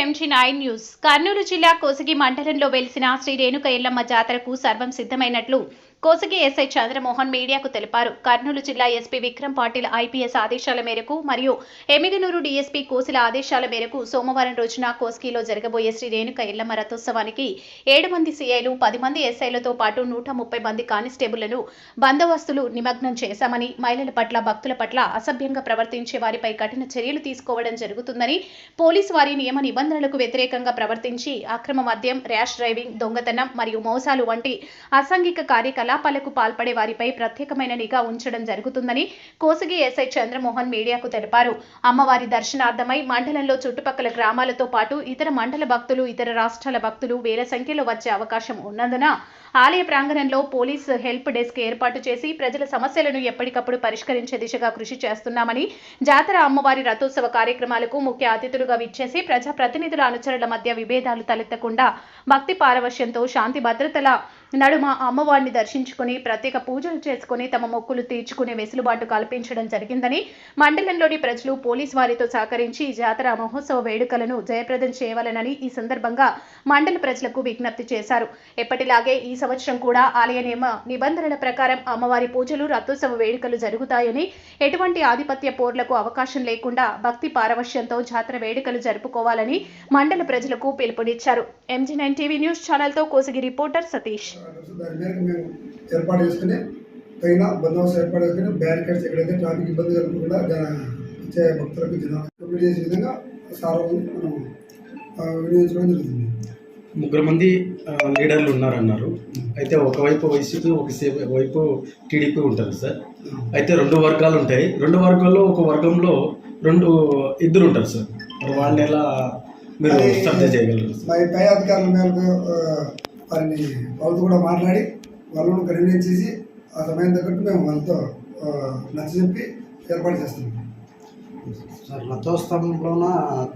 MG nine news. Kurnool జిల్లా కోసగి మండలంలో వెలిసిన శ్రీ రేణుక ఎల్లమ్మ జాతరకు సర్వం సిద్ధమైనట్లు కోసగి ఎస్ఐ చంద్రమోహన్ మీడియాకు తెలిపారు. కర్నూలు జిల్లా ఎస్పీ విక్రమ్ పాటిల్ ఐపీఎస్ ఆదేశాల మేరకు మరియు ఎమిగనూరు డీఎస్పీ కోసిల ఆదేశాల మేరకు సోమవారం రోజున కోస్కిలో జరగబోయే శ్రీ రేణుక ఎల్లమ్మ రథోత్సవానికి ఏడు మంది సీఐలు పది మంది ఎస్ఐలతో పాటు నూట ముప్పై మంది కానిస్టేబుళ్ళను బందోబస్తులు నిమగ్నం చేశామని మహిళల పట్ల భక్తుల పట్ల అసభ్యంగా ప్రవర్తించే వారిపై కఠిన చర్యలు తీసుకోవడం జరుగుతుందని పోలీసు వారి నియమ నిబంధనలకు వ్యతిరేకంగా ప్రవర్తించి అక్రమ మద్యం ర్యాష్ డ్రైవింగ్ దొంగతనం మరియు మోసాలు వంటి అసాంఘిక కలాపాలకు పాల్పడే వారిపై ప్రత్యేకమైన నిఘా ఉంచడం జరుగుతుందని కోసగి ఎస్ఐ చంద్రమోహన్ మీడియాకు తెలిపారు. అమ్మవారి దర్శనార్థమై మండలంలో చుట్టుపక్కల గ్రామాలతో పాటు ఇతర మండల భక్తులు ఇతర రాష్ట్రాల భక్తులు వేల సంఖ్యలో వచ్చే అవకాశం ఉన్నందున ఆలయ ప్రాంగణంలో పోలీస్ హెల్ప్ డెస్క్ ఏర్పాటు చేసి ప్రజల సమస్యలను ఎప్పటికప్పుడు పరిష్కరించే దిశగా కృషి చేస్తున్నామని జాతర అమ్మవారి రథోత్సవ కార్యక్రమాలకు ముఖ్య అతిథులుగా విచ్చేసి ప్రజా ప్రతినిధుల అనుచరుల మధ్య విభేదాలు తలెత్తకుండా భక్తి పారవశ్యంతో శాంతి భద్రతల నడుమ అమ్మవారిని దర్శించుకుని ప్రత్యేక పూజలు చేసుకుని తమ మొక్కులు తీర్చుకునే వెసులుబాటు కల్పించడం జరిగిందని మండలంలోని ప్రజలు పోలీస్ వారితో సహకరించి జాతర మహోత్సవ వేడుకలను జయప్రదం చేయవాలనని ఈ సందర్భంగా మండల ప్రజలకు విజ్ఞప్తి చేశారు. ఎప్పటిలాగే ఈ సంవత్సరం కూడా ఆలయ నియమ నిబంధనల ప్రకారం అమ్మవారి పూజలు రథోత్సవ వేడుకలు జరుగుతాయని ఎటువంటి ఆధిపత్య పోర్లకు అవకాశం లేకుండా భక్తి పారవశ్యంతో జాతర వేడుకలు జరుపుకోవాలని మండల ప్రజలకు పిలుపునిచ్చారు. ఎంజీ నైన్ టీవీ న్యూస్ ఛానల్తో కోసిగి రిపోర్టర్ సతీష్. ఏర్పాటు చేసుకుని పైన బందోబస్తు ఏర్పాటు చేసుకుని బ్యారికేడ్స్ ఎక్కడైతే ట్రాఫిక్ ఇబ్బంది కలగకుండా జన వచ్చే భక్తులకు జన కంప్లీట్ చేసే విధంగా సార్వని మనం వినియోగించడం జరుగుతుంది. ముగ్గురు మంది లీడర్లు ఉన్నారన్నారు. అయితే ఒకవైపు వైసీపీ ఒక సే- వైపు టీడీపీ ఉంటుంది సార్. అయితే రెండు వర్గాలు ఉంటాయి. రెండు వర్గాల్లో ఒక వర్గంలో రెండు ఇద్దరు ఉంటారు సార్. మరి వాళ్ళని ఎలా మీరు సర్జ చేయగలరు సార్? మా పై అధికారుల మేరకు వారిని వాళ్ళతో కూడా మాట్లాడి వాళ్ళను కన్వీనియన్స్ చేసి ఆ సమయం తగ్గట్టు మేము వాళ్ళతో నచ్చ చెప్పి ఏర్పాటు చేస్తున్నాం. సార్ రథోత్సవంలోన?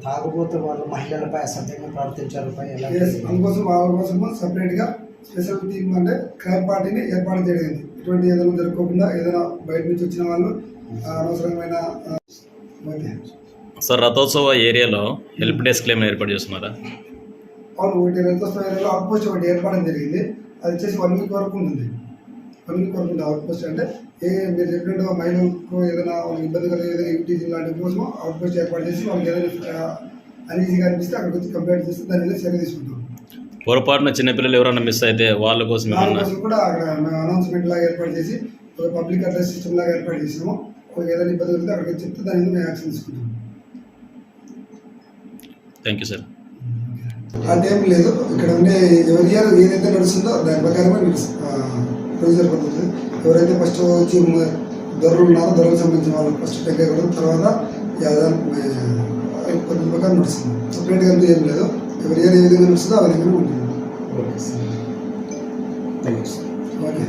తాగుబోతు వాళ్ళు మహిళలపై అసభ్యంగా ప్రవర్తించారు పై ఎలా Yes, అందుకోసం వాళ్ళ కోసం సపరేట్గా స్పెషల్ టీమ్ అంటే క్రైమ్ పార్టీని ఏర్పాటు చేయడం ఇటువంటి ఏదైనా జరుపుకోకుండా ఏదైనా బయట నుంచి వచ్చిన వాళ్ళు ఆ, అనవసరమైన. సార్ రథోత్సవ ఏరియాలో హెల్ప్ డెస్క్ ఏమైనా ఏర్పాటు చేస్తున్నారా? అవును ఒకటి రథోత్సవం ఏరియాలో అవుట్ పోస్ట్ ఒకటి ఏర్పడడం జరిగింది. అది వచ్చేసి వన్ వీక్ వరకు ఉంటుంది. వరకు ఉంటుంది అవుట్ పోస్ట్ అంటే ఏ మీరు చెప్పినట్టు మహిళలకు ఏదైనా వాళ్ళకి ఇబ్బంది కలిగే ఏదైనా యూటీజీ లాంటి కోసం అవుట్ పోస్ట్ ఏర్పాటు చేసి వాళ్ళకి ఏదైనా అనీజీగా అనిపిస్తే అక్కడికి వచ్చి కంప్లైంట్ చేస్తే దాని మీద చర్య తీసుకుంటాం. పొరపాటున చిన్నపిల్లలు ఎవరైనా మిస్ అయితే వాళ్ళ కోసం కూడా అక్కడ మేము అనౌన్స్మెంట్ లాగా ఏర్పాటు చేసి ఒక పబ్లిక్ అడ్రస్ సిస్టమ్ లాగా ఏర్పాటు చేసాము వాళ్ళకి ఏదైనా ఇబ్బంది కలిగితే అక్కడికి చెప్తే దాని మీద మేము యాక్షన్ తీసుకుంటాం. థ్యాంక్ యూ సార్ అదేం లేదు. ఇక్కడ ఉండే ఎవరి ఇయర్ ఏదైతే నడుస్తుందో దాని ప్రకారమే ప్రొసీజర్ పడుతుంది ఎవరైతే ఫస్ట్ వచ్చి దొరలు ఉన్నారో దొరలకు సంబంధించిన వాళ్ళు ఫస్ట్ టెక్ అవ్వడం తర్వాత పద్ధతి ప్రకారం నడుస్తుంది. సపరేట్గా అంటూ ఏం లేదు. ఎవరి ఏ విధంగా నడుస్తుందో ఆ విధంగా ఉంటుంది. ఓకే.